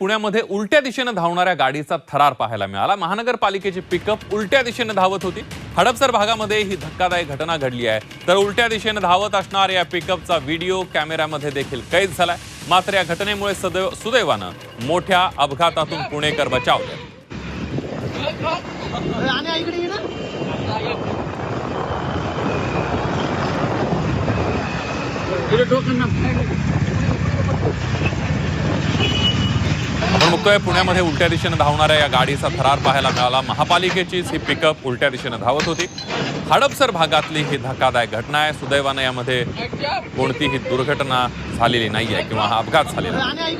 पुण्यामध्ये उलट्या दिशेनं धावणाऱ्या गाडीचा थरार पाहायला मिळाला. महानगरपालिकेची पिकअप उलट्या दिशेनं धावत होती. हडपसर भागामध्ये ही धक्कादायक घटना घडली आहे. तर उलट्या दिशेनं धावत असणाऱ्या या पिकअपचा व्हिडिओ कॅमेऱ्यामध्ये देखील कैद झालाय. मात्र या घटनेमुळे सदैव सुदैवानं मोठ्या अपघातातून पुणेकर बचावले आणि बघतोय पुण्यामध्ये उलट्या दिशेनं धावणाऱ्या या गाडीचा थरार पाहायला मिळाला. महापालिकेचीच ही पिकअप उलट्या दिशेनं धावत होती. हडपसर भागातली ही धक्कादायक घटना आहे. सुदैवानं यामध्ये कोणतीही दुर्घटना झालेली नाही आहे किंवा हा अपघात झालेला नाही.